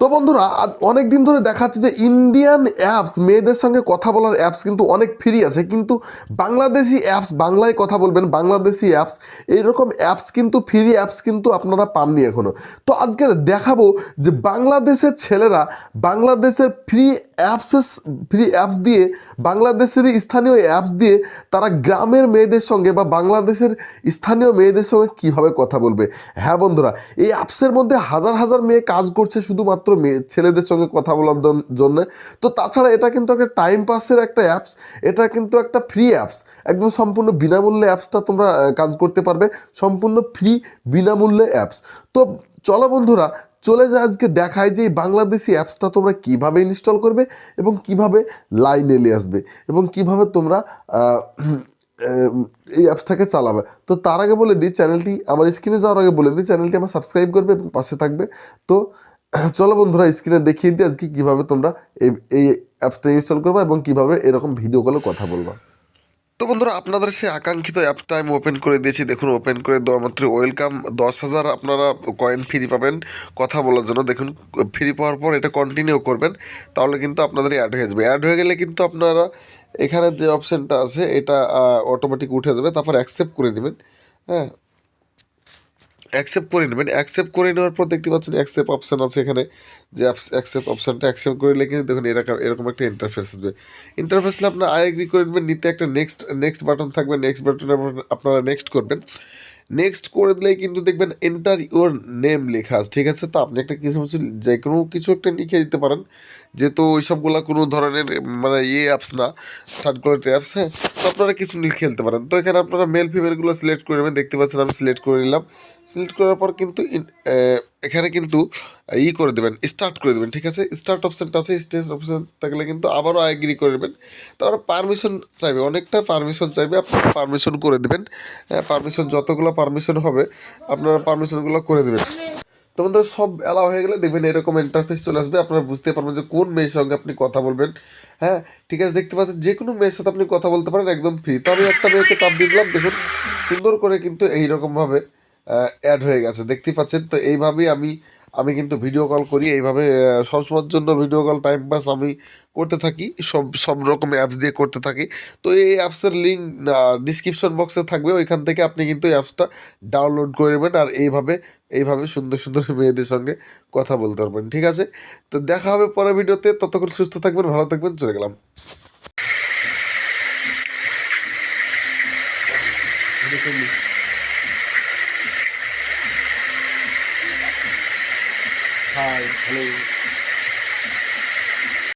তো বন্ধুরা অনেক দিন ধরে দেখাচ্ছে যে ইন্ডিয়ান অ্যাপস মেয়েদের সঙ্গে কথা বলার অ্যাপস কিন্তু অনেক ফ্রি আছে। কিন্তু বাংলাদেশি অ্যাপস বাংলায় কথা বলবেন, বাংলাদেশি অ্যাপস এইরকম অ্যাপস কিন্তু ফ্রি অ্যাপস কিন্তু আপনারা পাননি এখনও তো আজকে দেখাবো যে বাংলাদেশের ছেলেরা বাংলাদেশের ফ্রি অ্যাপসের ফ্রি অ্যাপস দিয়ে, বাংলাদেশেরই স্থানীয় অ্যাপস দিয়ে তারা গ্রামের মেয়েদের সঙ্গে বা বাংলাদেশের স্থানীয় মেয়েদের সঙ্গে কীভাবে কথা বলবে? হ্যাঁ বন্ধুরা, এই অ্যাপসের মধ্যে হাজার হাজার মেয়ে কাজ করছে শুধুমাত্র মেয়ে ছেলেদের সঙ্গে কথা বলার জন্য। তো তাছাড়া এটা কিন্তু একটা টাইম পাসের একটা অ্যাপস এটা কিন্তু একটা ফ্রি অ্যাপস একদম সম্পূর্ণ বিনামূল্যে অ্যাপসটা তোমরা কাজ করতে পারবে। সম্পূর্ণ ফ্রি বিনামূল্যে অ্যাপস তো চলো বন্ধুরা, চলে যা আজকে দেখায় যে এই বাংলাদেশি অ্যাপসটা তোমরা কীভাবে ইনস্টল করবে এবং কীভাবে লাইনে নিয়ে আসবে এবং কীভাবে তোমরা এই অ্যাপসটাকে চালাবে। তো তার আগে বলে দিই চ্যানেলটি আমার স্ক্রিনে যাওয়ার আগে বলে দিই চ্যানেলটি আমার সাবস্ক্রাইব করবে এবং পাশে থাকবে। তো চলো বন্ধুরা স্ক্রিনে দেখিয়ে দিই আজকে কীভাবে তোমরা এই এই অ্যাপসটা ইনস্টল করবে এবং কীভাবে এরকম ভিডিও কলে কথা বলবা। তো বন্ধুরা, আপনাদের সেই আকাঙ্ক্ষিত অ্যাপটা আমি ওপেন করে দিয়েছি। দেখুন ওপেন করে দেওয়া মাত্র ওয়েলকাম দশ হাজার আপনারা কয়েন ফ্রি পাবেন কথা বলার জন্য। দেখুন ফ্রি পাওয়ার পর এটা কন্টিনিউ করবেন, তাহলে কিন্তু আপনাদের অ্যাড হয়ে যাবে। অ্যাড হয়ে গেলে কিন্তু আপনারা এখানে যে অপশানটা আছে, এটা অটোমেটিক উঠে যাবে, তারপর অ্যাকসেপ্ট করে নেবেন। হ্যাঁ অ্যাকসেপ্ট করে নেবেন। অ্যাকসেপ্ট করে নেওয়ার পর দেখতে পাচ্ছেন অ্যাকসেপ্ট অপশান আছে এখানে। যে অ্যাকসেপ্ট অপশানটা অ্যাকসেপ্ট করে নিলে কিন্তু দেখুন এরকম এরকম একটা ইন্টারফেস আসবে। ইন্টারফেসলে আপনার আই এগ্রি করে নেবেন, নিতে একটা নেক্সট নেক্সট বাটন থাকবে। নেক্সট বাটনে আপনারা নেক্সট করবেন। নেক্সট করে দিলেই কিন্তু দেখবেন এন্টার ইউর নেম লেখা আছে, ঠিক আছে? তো আপনি একটা কিছু কিছু যে কোনো কিছু একটা লিখে দিতে পারেন। যেহেতু ওইসবগুলো কোনো ধরনের মানে ইয়ে অ্যাপস না থার্ড কোয়ালিটি অ্যাপস হ্যাঁ? তো আপনারা কিছু লিখে খেলতে পারেন। তো এখানে আপনারা মেল ফিমেলগুলো সিলেক্ট করে নেবেন, দেখতে পাচ্ছেন আমি সিলেক্ট করে নিলাম। সিলেক্ট করার পর কিন্তু এখানে কিন্তু ই করে দেবেন স্টার্ট করে দেবেন, ঠিক আছে? স্টার্ট অপশানটা আছে স্টেজ অপশান থাকলে কিন্তু আবারও এগ্রি করে দেবেন তারপরে পারমিশন চাইবে, অনেকটা পারমিশন চাইবে, আপনারা পারমিশন করে দেবেন। পারমিশন যতগুলো পারমিশন হবে, আপনারা পারমিশনগুলো করে দেবেন। তো বন্ধুরা, সব অ্যালাউ হয়ে গেলে দেখবেন এরকম ইন্টারফেস চলে আসবে, আপনারা বুঝতে পারবেন যে কোন মেয়ের সঙ্গে আপনি কথা বলবেন। হ্যাঁ ঠিক আছে, দেখতে পাচ্ছেন যে কোনো মেয়ের সাথে আপনি কথা বলতে পারেন, একদম ফ্রি তো আমি একটা মেয়েকে চাপ দিয়ে দিলাম, দেখুন, সুন্দর করে কিন্তু এইরকমভাবে অ্যাড হয়ে গেছে। দেখতে পাচ্ছেন তো, এইভাবেই আমি আমি কিন্তু ভিডিও কল করি, এইভাবে সবসময়ের জন্য ভিডিও কল টাইম পাস আমি করতে থাকি, সব সব রকম অ্যাপস দিয়ে করতে থাকি। তো এই অ্যাপসের লিঙ্ক ডিসক্রিপশন বক্সে থাকবে, ওইখান থেকে আপনি কিন্তু অ্যাপসটা ডাউনলোড করে নেবেন আর এইভাবে এইভাবে সুন্দর সুন্দর মেয়েদের সঙ্গে কথা বলতে পারবেন, ঠিক আছে? তো দেখা হবে পরের ভিডিওতে, ততক্ষণ সুস্থ থাকবেন, ভালো থাকবেন, চলে গেলাম। Hi, hello.